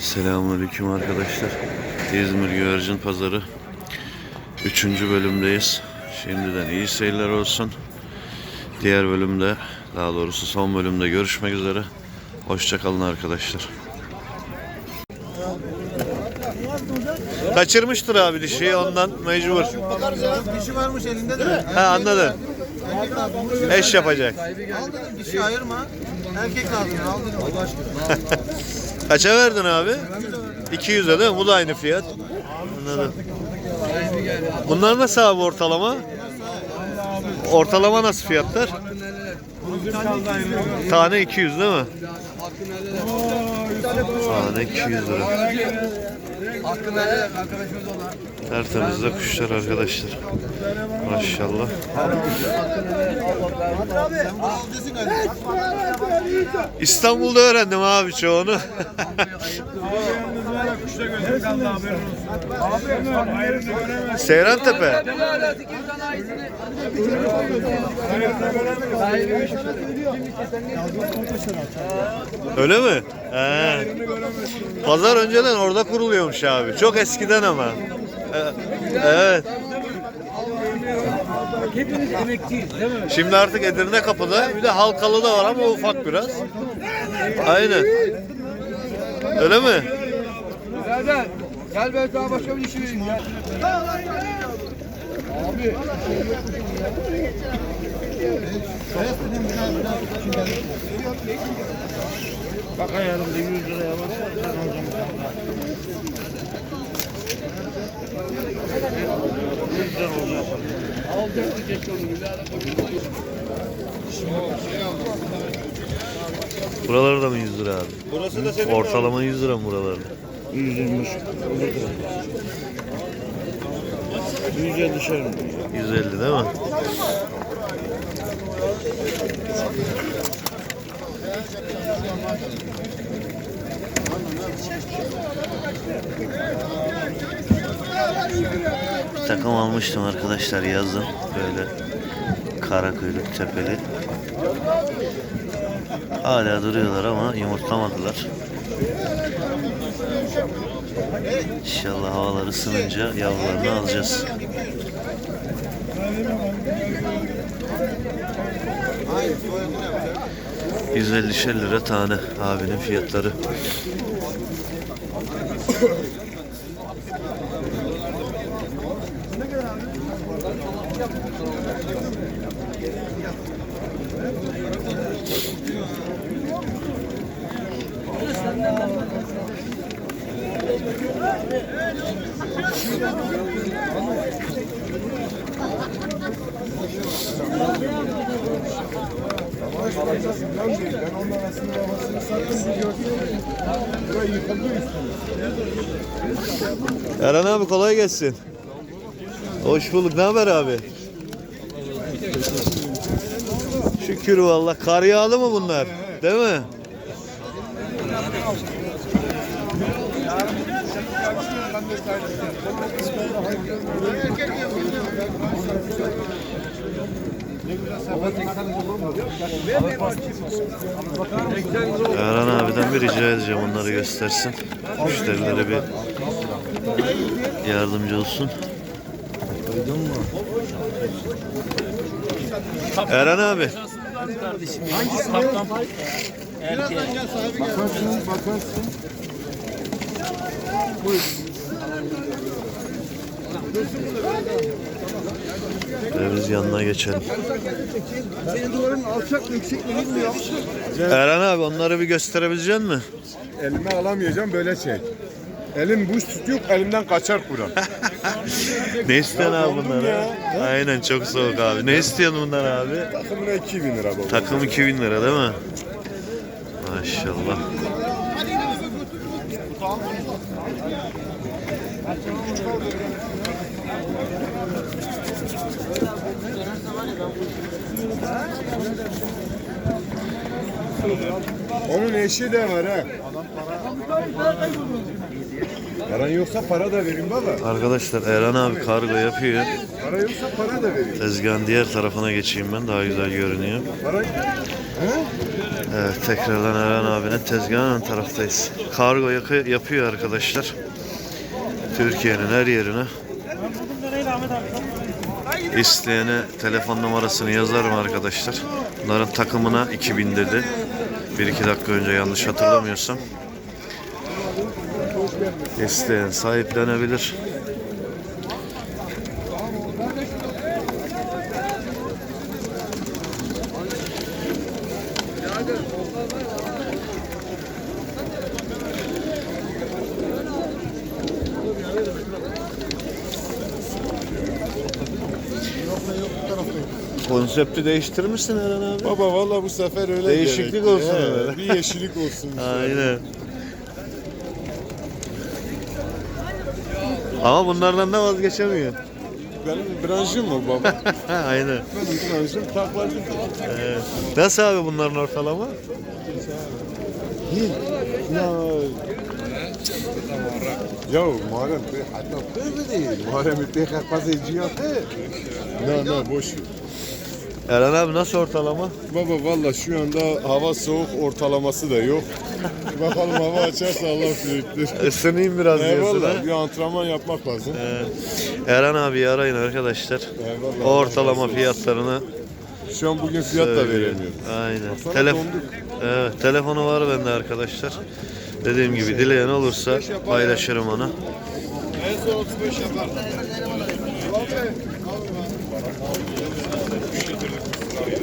Selamünaleyküm arkadaşlar. İzmir Güvercin Pazarı 3. bölümdeyiz. Şimdiden iyi seyirler olsun. Diğer bölümde, daha doğrusu son bölümde görüşmek üzere. Hoşçakalın arkadaşlar. Kaçırmıştır abi dişiyi ondan mecbur. Dişi varmış elinde de. Ha anladın. Eş yapacak. Aldın dişi ayırma. Erkek lazım. Aldın Allah aşkına. Kaça verdin abi? 200'e değil mi? Bu da aynı fiyat. Anladım. Bunlar nasıl abi ortalama? Ortalama nasıl fiyatlar? Tane 200 değil mi? Tane 200 lira. Tertemiz de kuşlar arkadaşlar. Maşallah. İstanbul'da öğrendim abi çoğunu. Seyran Tepe. Öyle mi? He. Pazar önceden orada kuruluyormuş abi. Çok eskiden ama. Evet. Hepimiz emekliyiz değil mi? Şimdi artık Edirne kapıda bir de Halkalı da var ama ufak biraz. Aynen. Öyle mi? Serdar gel ben sana başka bir işi vereyim ya. Abi Bak ayarımda 100 liraya bak. Ben alacağım. Alacak onu birader. Buraları da mı 100 lira abi? Burası da senin Ortalama 100 lira mı buralarda? 120 150 dışarı. 150 değil mi? Takım almıştım arkadaşlar yazın böyle kara kuyruk tepeli. Hala duruyorlar ama yumurtlamadılar. İnşallah havalar ısınınca yavrularını alacağız. ...150 lira tane abinin fiyatları. Eren abi kolay gelsin. Hoş bulduk. Ne haber abi? Şükür vallahi. Kar yağdı mı bunlar? Değil mi? Erhan abiden bir rica edeceğim onları göstersin. Müşterilere bir yardımcı olsun. Erhan abi. Bakarsın bakarsın. Ve biz yanına geçelim. Senin duvarın alçak mı yüksek mi bilmiyorum. Erhan abi onları bir gösterebilecek mi? Elime alamayacağım böyle çek. Elim buz tutuyor, elimden kaçar kuran. Ne istiyorsun abi bunlara? ya. Aynen çok soğuk abi. Ne istiyorsun bunlar abi? Takımına 2000 lira baba. Takım 2000 lira değil mi? Maşallah. Onun eşi de var ha. Paran yoksa para da vereyim baba. Arkadaşlar Erhan abi kargo yapıyor. Para yoksa para da vereyim. Tezgahın diğer tarafına geçeyim ben. Daha güzel görünüyor. Para Evet tekrardan Eren abinin tezgahının ön taraftayız. Kargo yapıyor arkadaşlar. Türkiye'nin her yerine. İsteyene telefon numarasını yazarım arkadaşlar. Bunların takımına 2000 dedi. 1-2 dakika önce yanlış hatırlamıyorsam. İsteyen sahiplenebilir. Konsepti değiştirmişsin Eren abi. Baba valla bu sefer öyle Değişiklik gerekti. olsun He, öyle. Bir yeşillik olsun. Aynen. Ama bunlardan da vazgeçemiyor. Benim branşım mı baba? Aynen. Benim branşım taklacı. Evet. Nasıl abi bunların ortalama? Ya Ya Muharrem hatta değil. Muharrem Bey kalkmaz eciyatı. Ne ne boş ver. Eren abi nasıl ortalama? Baba valla şu anda hava soğuk ortalaması da yok. Bakalım hava açarsa Allah büyüktür. Isınayım biraz diyorsun ha? Eyvallah bir antrenman yapmak lazım. Eren abi arayın arkadaşlar. Eyvallah. O ortalama fiyatlarını Şu an bugün fiyat da veremiyorum. Aynen. Baksana Telef donduk. evet, telefonu var bende arkadaşlar. Dediğim gibi dileyen olursa paylaşırım onu. En son 35 yapar.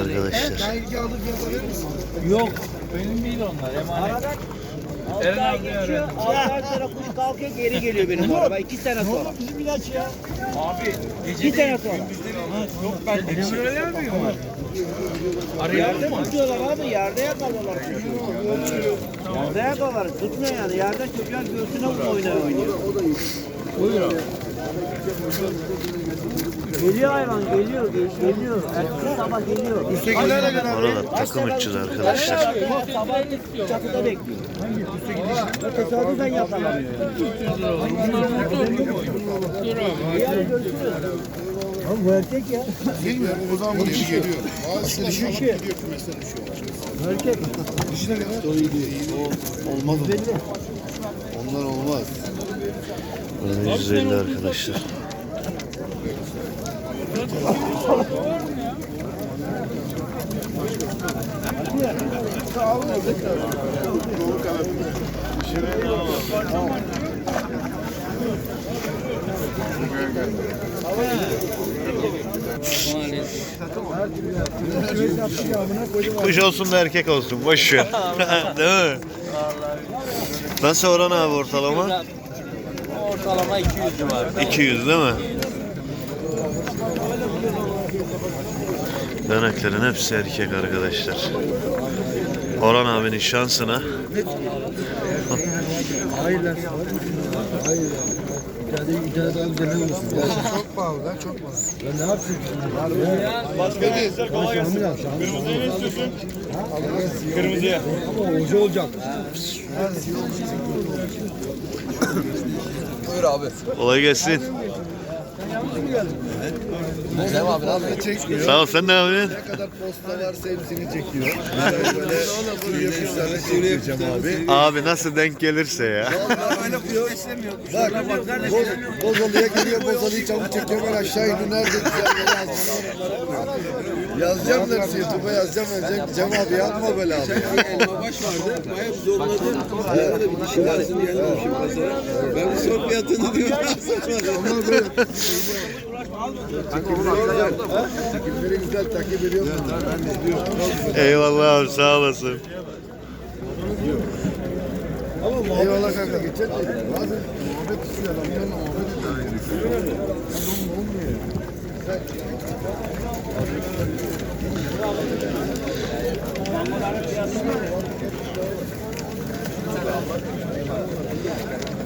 arkadaşlar. Yok. Benim değil onlar. Emanet. Eren abi öğrendi. Ondan sonra kuş kalkıyor geri geliyor benim araba. iki sene sonra. Bizim ilaç ya. Abi. İki sene sonra. Yok ben de. Şöyle mi var? Arayalım Yerde mı? tutuyorlar abi. Yerde yakalıyorlar. Yerde yakalıyorlar. Tutmuyor yani. Yerde çocuğa göğsüne oynuyor oynuyor. Buyur abi. Geliyor hayvan geliyor. gel- Geliyor. Ertesi sabah geliyor. Orada takım 300 arkadaşlar. Sabah çatıda bekliyor. Tesadüfen yakalanıyor. Abi bu erkek ya. O zaman bu dişi geliyor. Bazısı dişi gidiyor kümesten düşüyor. Erkek. Olmaz Onlar olmaz. Böyle 150 arkadaşlar. Kuş olsun da erkek olsun. Boş ver. Değil mi? Nasıl Orhan abi ortalama? Ortalama 200 civarı. 200 değil mi? Döneklerin hepsi erkek arkadaşlar. Orhan abinin şansına Çok pahalı lan çok pahalı. Ben ne yapayım? Başka. Kırmızıya ne istiyorsun? Kırmızıya. Ama hoca olacak. Buyur abi. kolay gelsin. Cem abi ne çekmiyor? Sağ ol sen ne yapıyorsun? Ne kadar posta varsa hepsini çekiyor. Böyle böyle yürüyüşlerle çekiyor Cem abi. Abi nasıl denk gelirse ya. Bak Boz, Bozalı'ya geliyor Bozalı'yı çabuk çekiyor ben aşağı indi nerede güzel Yazacağım dersi YouTube'a yazacağım yazacağım. Cem abi yapma böyle abi. Baş vardı. Bayağı zorladım. Ayağımda bir dişi tanesini yenmemişim mesela. Ben bu son fiyatını diyorum. Onlar böyle Takipleri güzel takip ediyorum. Ben izliyorum. Eyvallah abi sağ olasın. Eyvallah kanka geçer de bazen muhabbet istiyor adamlarla muhabbet ediyor. Olmuyor. Thank you.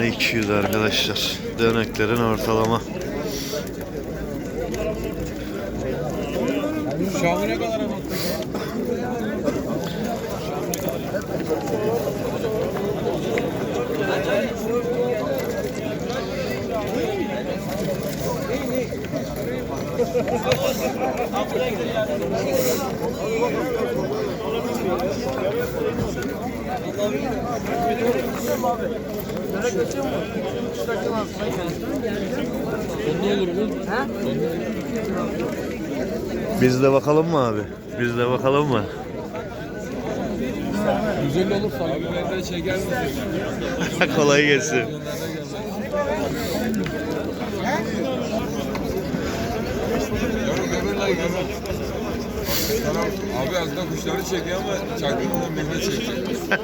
Tane 200 arkadaşlar. Döneklerin ortalama. Şamı ne kadar ama? Biz de bakalım mı abi? Biz de bakalım mı? Güzel olur salgınlarda çeker misin? Kolay gelsin. Abi aslında kuşları çekiyor ama çaktırmadan birine çekiyor.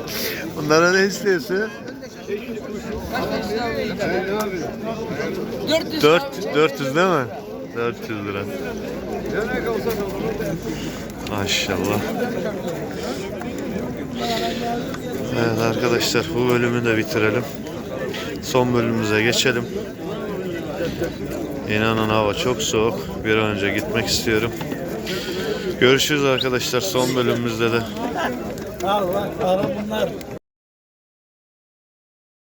Bunlara ne istiyorsun? 400 400 değil mi? 400 lira. Maşallah. Evet arkadaşlar bu bölümü de bitirelim. Son bölümümüze geçelim. İnanın hava çok soğuk. Bir an önce gitmek istiyorum. Görüşürüz arkadaşlar son bölümümüzde de. Bak ara bunlar.